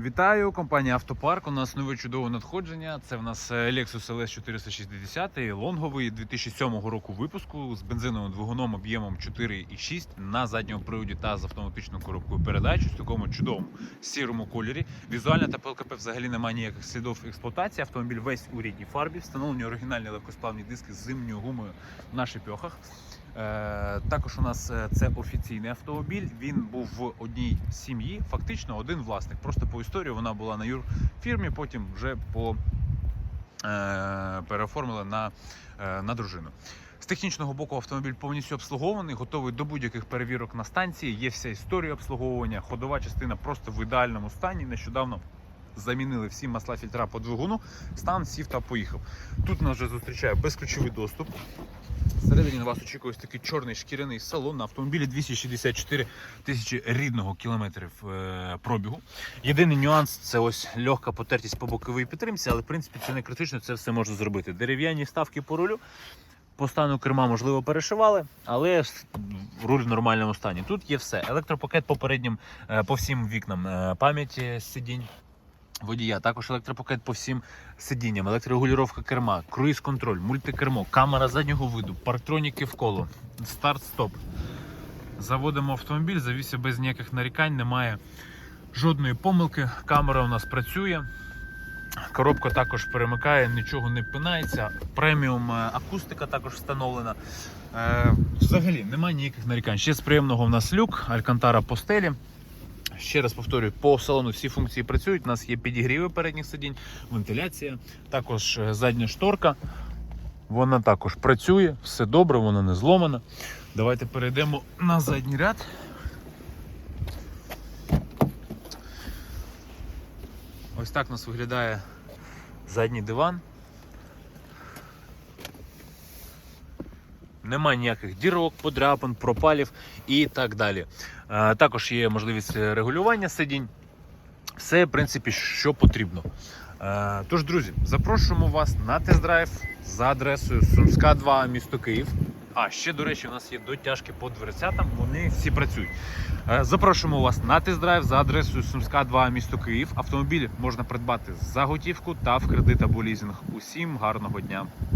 Вітаю, компанія Автопарк. У нас нове чудове надходження. Це в нас е, Lexus LS 460, лонговий 2007 року випуску з бензиновим двигуном об'ємом 4,6 на задньому приводі та з автоматичною коробкою передач у такому чудовому сірому кольорі. Візуально та по ЛКП взагалі немає ніяких слідів експлуатації. Автомобіль весь у рідній фарбі. Встановлені оригінальні легкосплавні диски з зимньою гумою на шипьохах. Е, Також у нас е, це офіційний автомобіль. Він був в одній сім'ї, фактично один власник. Просто по історії вона була на юрфірмі, потім вже по е, переоформили на, на дружину. З технічного боку автомобіль повністю обслугований, готовий до будь-яких перевірок на станції. Є вся історія обслуговування. Ходова частина просто в ідеальному стані. Нещодавно замінили всі масла фільтра по двигуну. Стан сів та поїхав. Тут нас вже зустрічає безключовий доступ. Всередині на вас очікує ось такий чорний шкіряний салон на автомобілі 264 тисячі рідного кілометрів е, пробігу. Єдиний нюанс це ось легка потертість по боковій підтримці, але в принципі це не критично, це все можна зробити. Дерев'яні ставки по рулю. По стану керма, можливо, перешивали, але руль в нормальному стані. Тут є все. Електропакет по переднім, е, по всім вікнам, е, пам'ять е, сидінь водія, також електропакет по всім сидінням, електрорегулювання керма, круїз-контроль, мультикермо, камера заднього виду, парктроніки в коло, старт-стоп. Заводимо автомобіль, завівся без ніяких нарікань, немає жодної помилки. Камера у нас працює. Коробка також перемикає, нічого не пинається. Преміум е, акустика також встановлена. Е, взагалі немає ніяких нарікань. Ще з приємного в нас люк, Алькантара по стелі. Ще раз повторюю, по салону всі функції працюють. У нас є підігріви передніх сидінь, вентиляція, також е, задня шторка. Вона також працює, все добре, вона не зломана. Давайте перейдемо на задній ряд. Ось так у нас виглядає задній диван. Немає ніяких дірок, подряпин, пропалів і так далі. Е, Також є можливість регулювання сидінь. Все, в принципі, що потрібно. Е, Тож, друзі, запрошуємо вас на тест-драйв за адресою Сумська 2, місто Київ. А ще, до речі, у нас є дотяжки по дверцятам, вони всі працюють. Е, Запрошуємо вас на тест-драйв за адресою Сумська 2, місто Київ. Автомобіль можна придбати за готівку та в кредит або лізинг. Усім гарного дня!